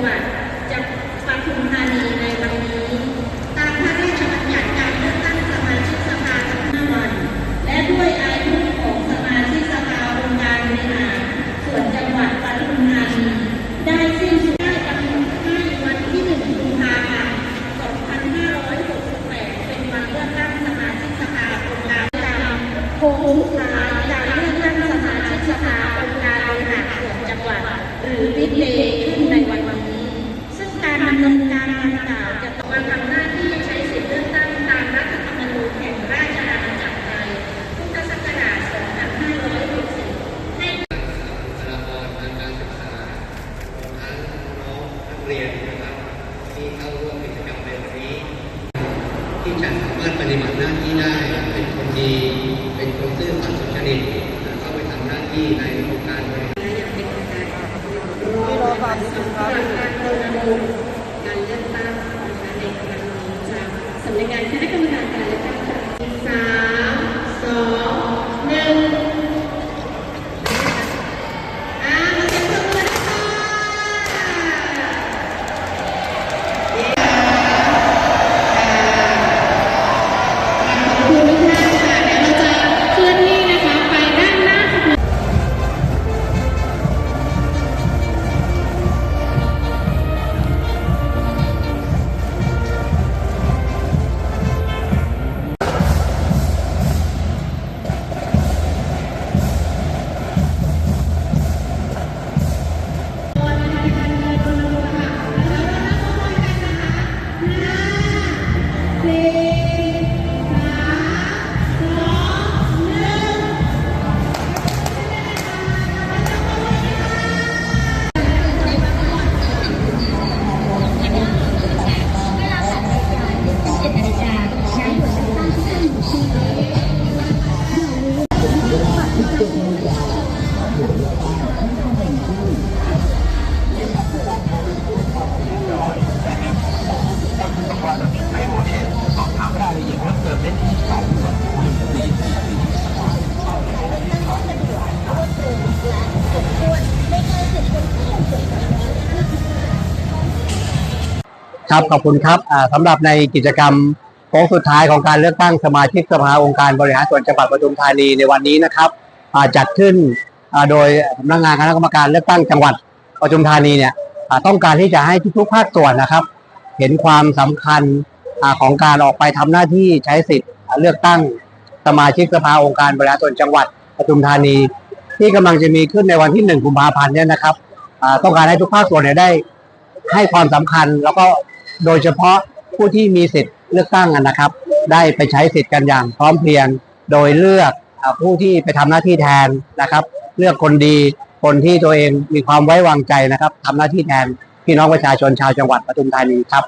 หวัดจังหวัดปทุมธานีในวันนี้ ตามพระราชบัญญัติการเลือกตั้งสมาชิกสภาทั้งหวัน และด้วยอายุของสมาชิกสภาองค์การบริหารส่วนจังหวัดปทุมธานีได้สิ้นสุดได้กำหนดให้วันที่1นึ่กุมภาพันธ์2568 เป็นวันเลือกตั้งสมาชิกสภาองค์การบริหารโค้งสุดท้การเลือกตั้งสมาชิกสภาองค์ารบริหารส่วนจังหวัดหรือวิทย์เลขึ้นในวัน เรียนนะครับที่เข้าร่วมกิจกรรมในวันนี้ ที่จะสามารถปฏิบัติหน้าที่ได้เป็นคนดี เป็นคนซื่อสัตย์สุจริตเข้าไปทำหน้าที่ในองค์การบริหารที่รอความสำคัญการ Amén. ครับขอบคุณครับอ่าสำหรับในกิจกรรมโค้งสุดท้ายของการเลือกตั้งสมาชิกสภาองค์การบริหารส่วนจังหวัดปทุมธานีในวันนี้นะครับจัดขึ้นโดยสำนักงานคณะกรรมการเลือกตั้งจังหวัดปทุมธานีเนี่ยต้องการที่จะให้ทุกภาคส่วนนะครับ เห็นความสำคัญอของการออกไปทำหน้าที่ใช้สิทธิ เลือกตั้งสมาชิกสภาองค์การบริหารส่วนจังหวัดปทุมธานี ที่กำลังจะมีขึ้นในวันที่หนึ่งกุมภาพันธ์เนี่ยนะครับต้องการให้ทุกภาคส่วนเนี่ยได้ให้ความสำคัญ แล้วก็โดยเฉพาะผู้ที่มีสิทธิ์เลือกตั้งนะครับ ได้ไปใช้สิทธิ์กันอย่างพร้อมเพรียงโดยเลือกผู้ที่ไปทำหน้าที่แทนนะครับ เลือกคนดีคนที่ตัวเองมีความไว้วางใจนะครับทำหน้าที่แทนพี่น้องประชาชนชาวจังหวัดปทุมธานีครับ